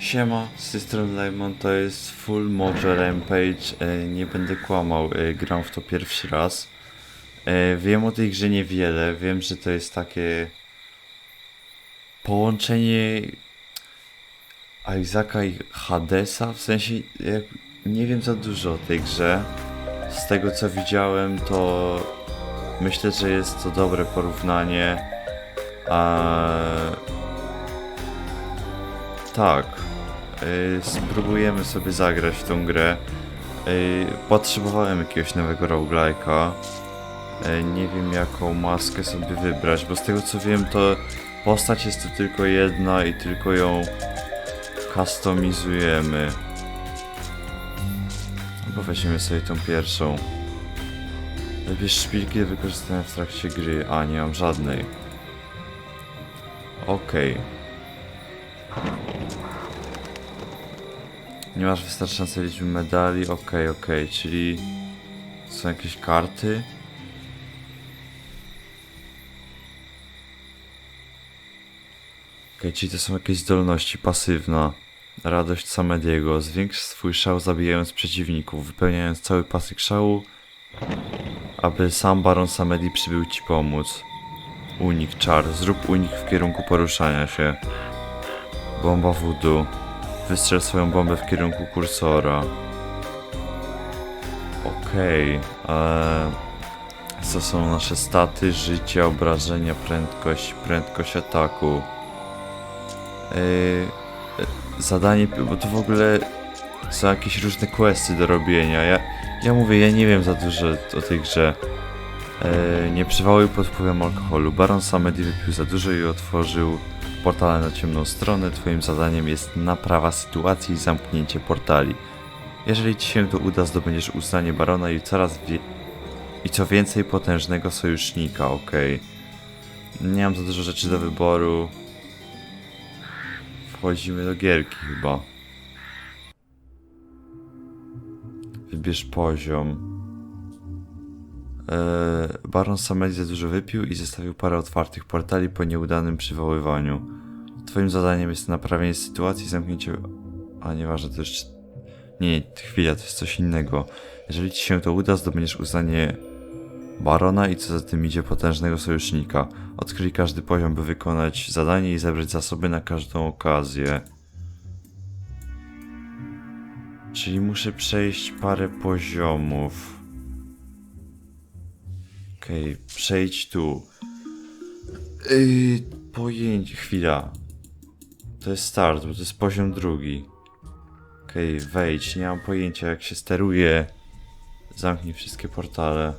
Siema, strony Lemon, to jest Full Mojo Rampage, e, nie będę kłamał, e, gram w to pierwszy raz. E, Wiem o tej grze niewiele, wiem, że to jest takie połączenie Isaaca i Hadesa, w sensie nie wiem za dużo o tej grze. Z tego co widziałem, to myślę, że jest to dobre porównanie. A tak. Yy, spróbujemy sobie zagrać w tą grę. Yy, potrzebowałem jakiegoś nowego roguelike'a. Yy, nie wiem jaką maskę sobie wybrać, bo z tego co wiem to postać jest tu tylko jedna i tylko ją customizujemy. Albo weźmiemy sobie tą pierwszą. Wybierz szpilki do wykorzystania w trakcie gry. A, nie mam żadnej. Okej. Nie masz wystarczającej liczby medali, okej, okej, czyli są jakieś karty? Okej, czyli to są jakieś zdolności, pasywna. Radość Samediego. Zwiększ swój szał zabijając przeciwników, wypełniając cały pasek szału, aby sam Baron Samedi przybył ci pomóc. Unik czar. Zrób unik w kierunku poruszania się. Bomba voodoo. Wystrzel swoją bombę w kierunku kursora. Okej. eee, Co są nasze staty, życie, obrażenia, prędkość, prędkość ataku. Eee, zadanie, bo to w ogóle są jakieś różne questy do robienia. Ja, ja mówię, ja nie wiem za dużo o tej grze. Eee, nie przywałuj pod wpływem alkoholu. Baron Samedi wypił za dużo i otworzył portale na ciemną stronę. Twoim zadaniem jest naprawa sytuacji i zamknięcie portali. Jeżeli ci się to uda, zdobędziesz uznanie barona i coraz i co więcej potężnego sojusznika, okej. Nie mam za dużo rzeczy do wyboru. Wchodzimy do gierki chyba. Wybierz poziom. Eee, Baron Samedi za dużo wypił i zostawił parę otwartych portali po nieudanym przywoływaniu. Twoim zadaniem jest naprawienie sytuacji i zamknięcie... A nieważne, to jeszcze... Nie, nie, chwila, to jest coś innego. Jeżeli ci się to uda, zdobędziesz uznanie Barona i co za tym idzie potężnego sojusznika. Odkryj każdy poziom, by wykonać zadanie i zebrać zasoby na każdą okazję. Czyli muszę przejść parę poziomów. Okej, przejdź tu. Yy, pojęcie, chwila. To jest start, bo to jest poziom drugi. Okej, wejdź, nie mam pojęcia jak się steruje. Zamknij wszystkie portale.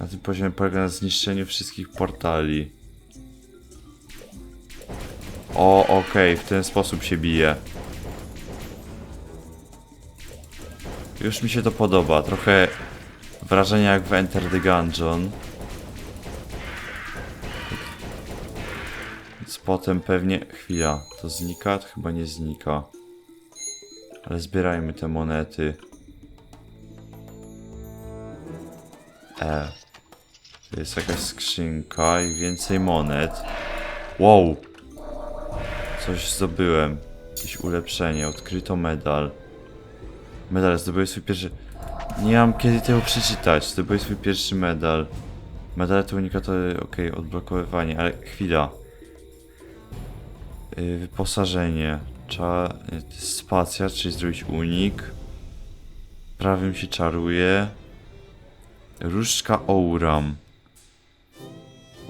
Na tym poziomie polega na zniszczeniu wszystkich portali. O, okej, w ten sposób się bije. Już mi się to podoba, trochę wrażenia jak w Enter the Gungeon. Więc potem pewnie... Chwila, to znika? To chyba nie znika. Ale zbierajmy te monety. E. To jest jakaś skrzynka i więcej monet. Wow! Coś zdobyłem. Jakieś ulepszenie. Odkryto medal. Medal, zdobyłeś swój pierwszy... Nie mam kiedy tego przeczytać. Zdobyłeś swój pierwszy medal. Medale to unikatory, okej, odblokowywanie, ale chwila. Yy, wyposażenie. Trzeba... Yy, spacja, czyli zrobić unik. Prawym się czaruje. Różdżka Ouram.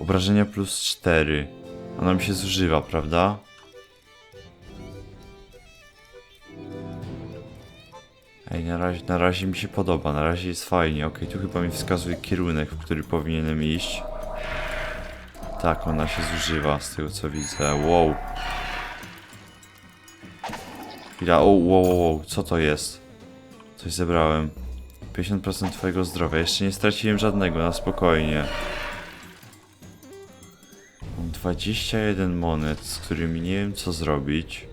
Obrażenia plus 4. Ona mi się zużywa, prawda? Ej, na razie, na razie mi się podoba, na razie jest fajnie. Okej, tu chyba mi wskazuje kierunek, w który powinienem iść. Tak, ona się zużywa, z tego co widzę. Wow. Chwila, o, wow, wow, wow, co to jest? Coś zebrałem. 50% twojego zdrowia. Jeszcze nie straciłem żadnego, na spokojnie. Mam 21 monet, z którymi nie wiem co zrobić.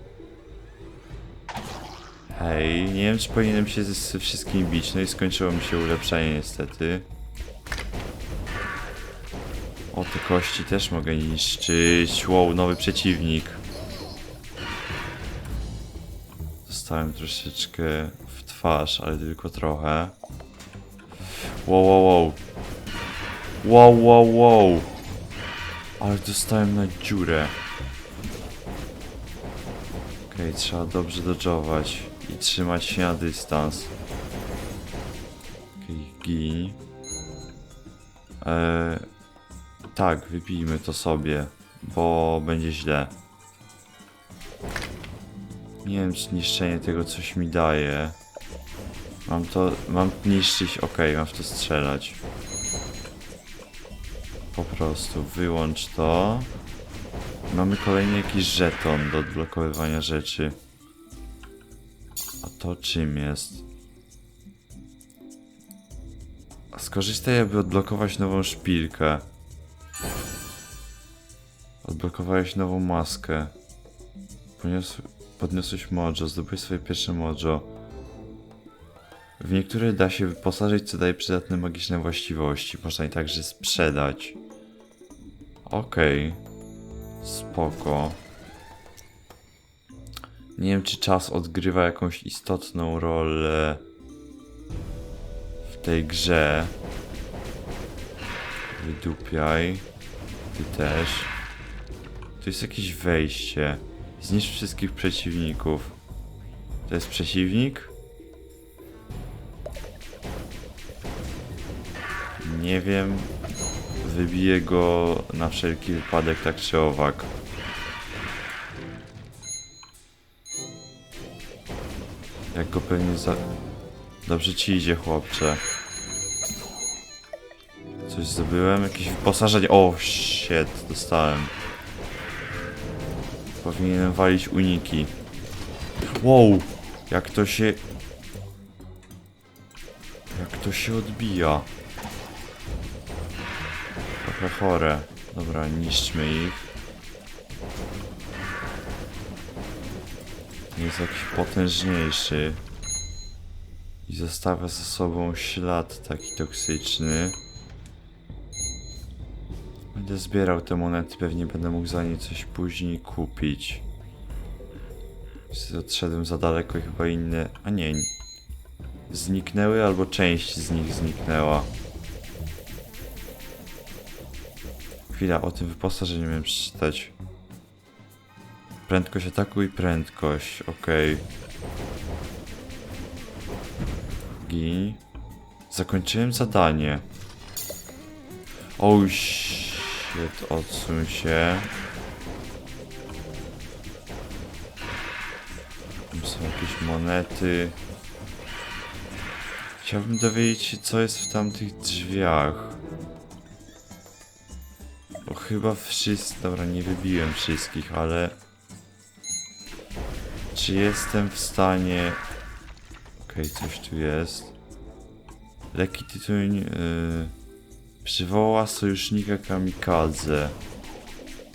Nie wiem czy powinienem się z, z wszystkim bić, no i skończyło mi się ulepszenie niestety. O, te kości też mogę niszczyć. Wow, nowy przeciwnik. Dostałem troszeczkę w twarz, ale tylko trochę. Wow, wow, wow. Wow, wow, wow. Ale dostałem na dziurę. Okej, trzeba dobrze dodżować i trzymać się na dystans. Okej, gin. Eee, tak, wypijmy to sobie, bo będzie źle. Nie wiem, czy niszczenie tego coś mi daje. Mam to, mam niszczyć, okej, mam w to strzelać. Po prostu wyłącz to. Mamy kolejny jakiś żeton do odblokowywania rzeczy. To czym jest? Skorzystaj, aby odblokować nową szpilkę. Odblokowałeś nową maskę. Poniosł, podniosłeś mojo, zdobyłeś swoje pierwsze mojo. W niektóre da się wyposażyć, co daje przydatne magiczne właściwości. Można je także sprzedać. Okej. Spoko. Nie wiem, czy czas odgrywa jakąś istotną rolę w tej grze. Wydupiaj. Ty też. Tu jest jakieś wejście. Zniszcz wszystkich przeciwników. To jest przeciwnik? Nie wiem. Wybiję go na wszelki wypadek, tak czy owak. Jak go pewnie za... Dobrze ci idzie, chłopcze. Coś zdobyłem? Jakieś wyposażenie? O, shit, dostałem. Powinienem walić uniki. Wow! Jak to się... Jak to się odbija. Trochę chore. Dobra, niszczmy ich. Jest jakiś potężniejszy. I zostawia za sobą ślad taki toksyczny. Będę zbierał te monety, pewnie będę mógł za nie coś później kupić. Odszedłem za daleko i chyba inne... A nie. Zniknęły albo część z nich zniknęła. Chwila, o tym wyposażeniu miałem przeczytać. Prędkość ataku i prędkość, okej. Gin. Zakończyłem zadanie. Oh shit, odsuń się. Tam są jakieś monety. Chciałbym dowiedzieć się, co jest w tamtych drzwiach. Bo chyba wszyscy... Dobra, nie wybiłem wszystkich, ale... Czy jestem w stanie... Okej, coś tu jest. Lekki tytuń... Yy... Przywoła sojusznika kamikadze.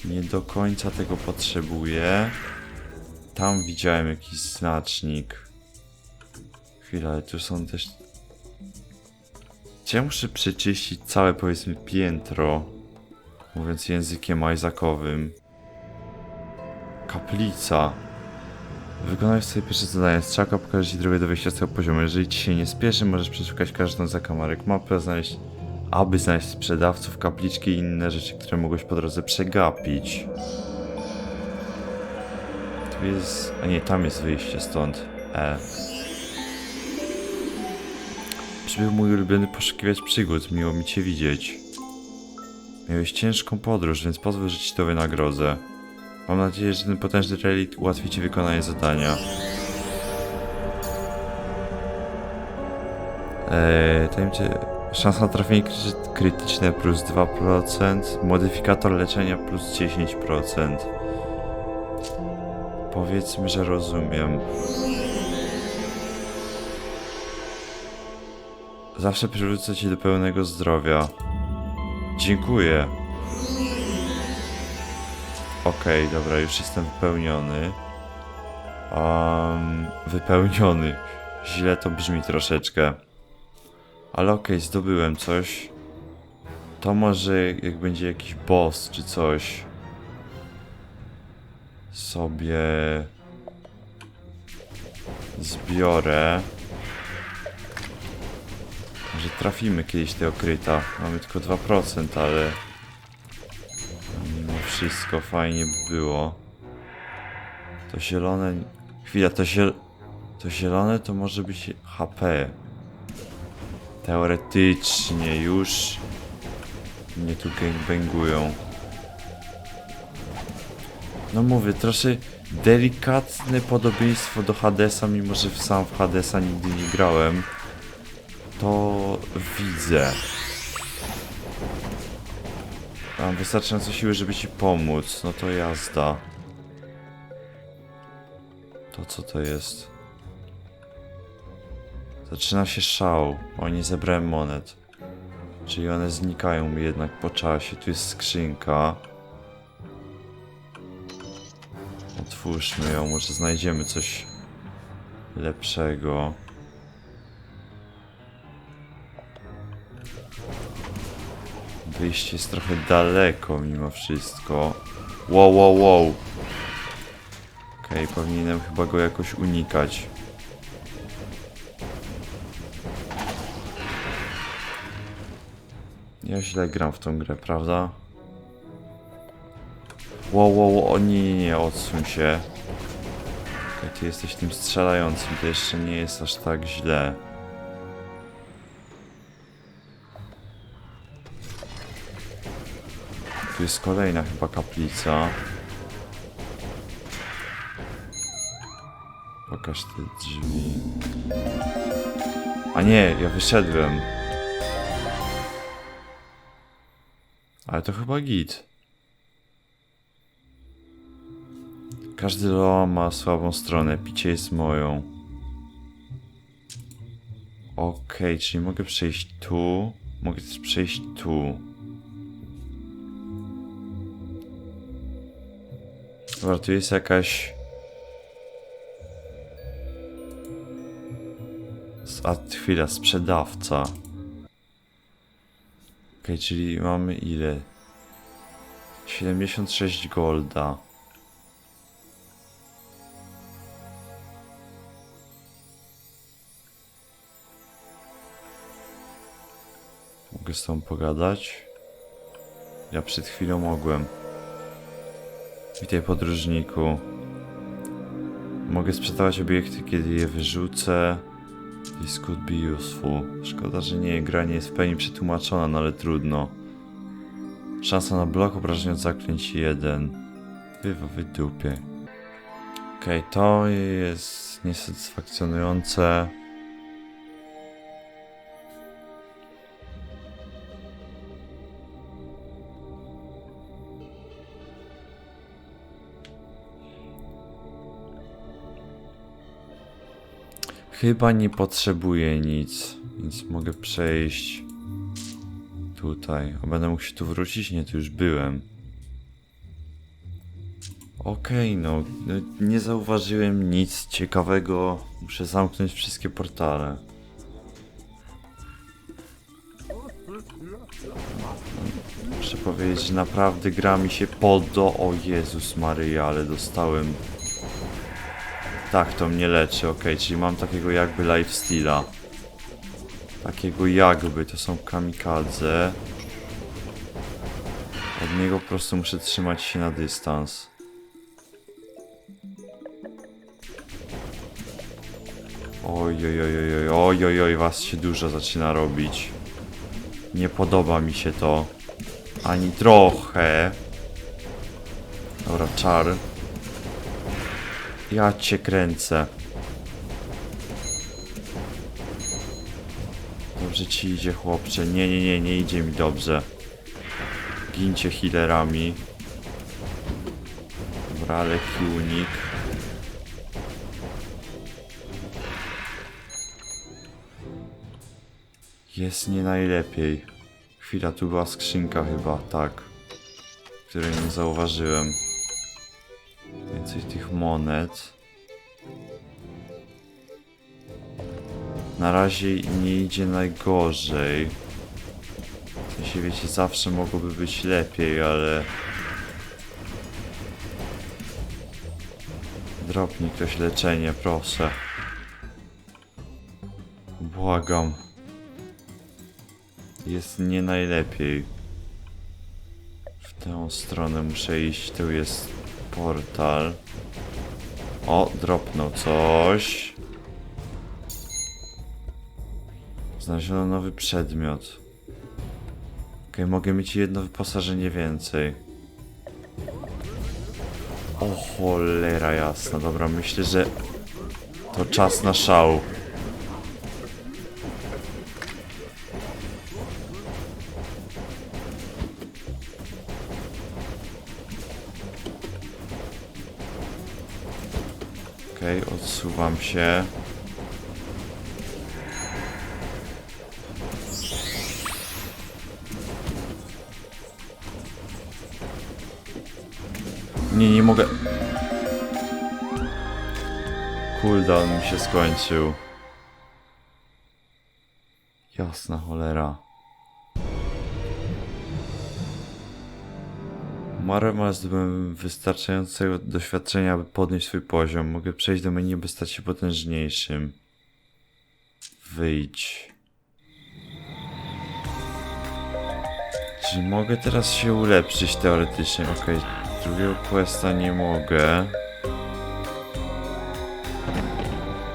Nie do końca tego potrzebuję. Tam widziałem jakiś znacznik. Chwila, ale tu są też... Czy ja muszę przeczyścić całe, powiedzmy, piętro? Mówiąc językiem Isaacowym. Kaplica. Wykonaj swoje pierwsze zadanie. Strzałka pokaże ci drogę do wyjścia z tego poziomu. Jeżeli ci się nie spieszy, możesz przeszukać każdą zakamarek mapy, znaleźć, aby znaleźć sprzedawców, kapliczki i inne rzeczy, które mogłeś po drodze przegapić. Tu jest... A nie, tam jest wyjście stąd. E. Przybył mój ulubiony poszukiwać przygód. Miło mi cię widzieć. Miałeś ciężką podróż, więc pozwól, że ci to wynagrodzę. Mam nadzieję, że ten potężny relit ułatwi ci wykonanie zadania. Eee. Szansa na trafienie kry- krytyczne plus 2%, modyfikator leczenia plus 10%. Powiedzmy, że rozumiem. Zawsze przywrócę ci do pełnego zdrowia. Dziękuję. Okej, dobra, już jestem wypełniony. Um, wypełniony. Źle to brzmi troszeczkę. Ale okej, zdobyłem coś. To może jak będzie jakiś boss czy coś. Sobie zbiorę. Może trafimy kiedyś tego kryta. Mamy tylko 2%, ale wszystko fajnie by było. To zielone... Chwila, to. To zielone to może być HP. Teoretycznie już mnie tu gangbangują. No mówię, troszkę delikatne podobieństwo do Hadesa, mimo że sam w Hadesa nigdy nie grałem. To widzę. Mam wystarczająco siły, żeby ci pomóc. No to jazda. To co to jest? Zaczyna się szał. O, nie zebrałem monet. Czyli one znikają mi jednak po czasie. Tu jest skrzynka. Otwórzmy ją, może znajdziemy coś lepszego. Wyjście jest trochę daleko mimo wszystko. Wow, wow, wow. Okej, powinienem chyba go jakoś unikać. Ja źle gram w tą grę, prawda? Wow, wow, wow, o nie, nie, nie, odsuń się. Okej, ty jesteś tym strzelającym, to jeszcze nie jest aż tak źle. Tu jest kolejna chyba kaplica. Pokaż te drzwi. A nie, ja wyszedłem. Ale to chyba git. Każdy lo ma słabą stronę, picie jest moją. Okej, czyli mogę przejść tu, mogę też przejść tu. Dobra, tu jest jakaś... A chwila, sprzedawca. Okej, czyli mamy ile? 76 golda. Mogę z tą pogadać? Ja przed chwilą mogłem. Witaj podróżniku. Mogę sprzedawać obiekty, kiedy je wyrzucę. This could be useful. Szkoda, że nie, gra nie jest w pełni przetłumaczona, no ale trudno. Szansa na blok obrażenia zaklęć 1. Wywa wydupie. Okej, to jest niesatysfakcjonujące. Chyba nie potrzebuję nic, więc mogę przejść tutaj. A będę mógł się tu wrócić? Nie, tu już byłem. Okej, no, no, nie zauważyłem nic ciekawego. Muszę zamknąć wszystkie portale. Muszę powiedzieć, że naprawdę gra mi się podo... O Jezus Maryja, ale dostałem tak, to mnie leczy, okej, czyli mam takiego jakby lifesteala. Takiego jakby, to są kamikadze. Od niego po prostu muszę trzymać się na dystans. Oj, oj, oj, oj, oj, oj, oj, was się dużo zaczyna robić. Nie podoba mi się to. Ani trochę. Dobra, czar. Ja cię kręcę. Dobrze ci idzie, chłopcze. Nie, nie, nie, nie idzie mi dobrze. Gincie healerami. Dobra, ale unik. Jest nie najlepiej. Chwila, tu była skrzynka chyba, tak. Której nie zauważyłem. Więcej tych monet. Na razie nie idzie najgorzej. Sensie, wiecie, zawsze mogłoby być lepiej, ale... Dropnij ktoś leczenie, proszę. Błagam. Jest nie najlepiej. W tę stronę muszę iść, tu jest portal. O, dropnął coś. Znaleziono nowy przedmiot. Okej, mogę mieć jedno wyposażenie więcej. O cholera jasna, dobra, myślę, że to czas na szał. Odsuwam się. Nie, nie mogę. Cooldown mi się skończył. Jasna cholera. Marema zdobyłem wystarczającego doświadczenia, aby podnieść swój poziom. Mogę przejść do menu, by stać się potężniejszym. Wyjdź. Czy mogę teraz się ulepszyć teoretycznie? Okej, drugiego questa nie mogę.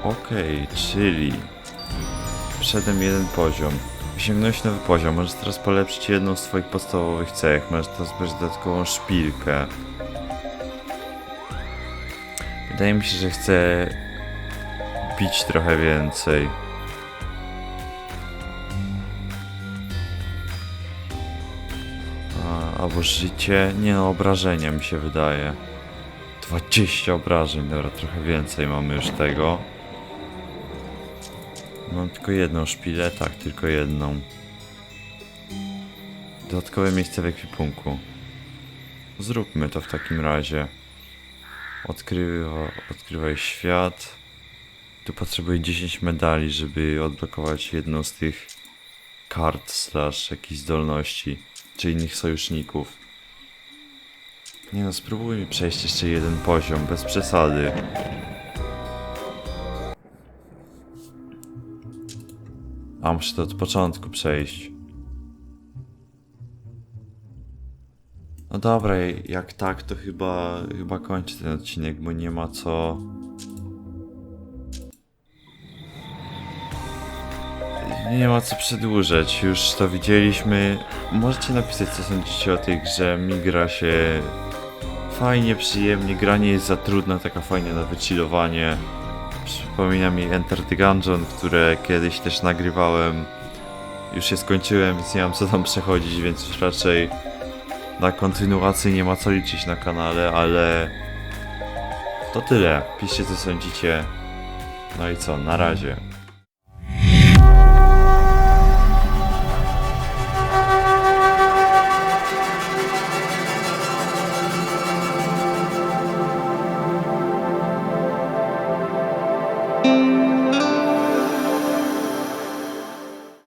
Okej, czyli... Przedem jeden poziom. Osiągnąłeś nowy poziom, możesz teraz polepszyć jedną z twoich podstawowych cech. Możesz teraz brać dodatkową szpilkę. Wydaje mi się, że chcę bić trochę więcej. Albo życie. Nie no, obrażenia mi się wydaje. 20 obrażeń, dobra, trochę więcej mamy już tego. Mam tylko jedną szpilę, tak, tylko jedną. Dodatkowe miejsce w ekwipunku. Zróbmy to w takim razie. Odkrywa, odkrywaj świat. Tu potrzebuję 10 medali, żeby odblokować jedną z tych kart slash jakichś zdolności, czy innych sojuszników. Nie no, spróbujmy przejść jeszcze jeden poziom, bez przesady. A muszę to od początku przejść. No dobra, jak tak, to chyba, chyba kończę ten odcinek, bo nie ma co. Nie ma co przedłużać, już to widzieliśmy. Możecie napisać, co sądzicie o tej grze. Mi gra się fajnie, przyjemnie. Gra nie jest za trudna, taka fajna na wychillowanie. Przypomina mi Enter the Gungeon, które kiedyś też nagrywałem. Już się skończyłem, więc nie mam co tam przechodzić, więc już raczej na kontynuację nie ma co liczyć na kanale, ale to tyle. Piszcie co sądzicie. No i co, na razie.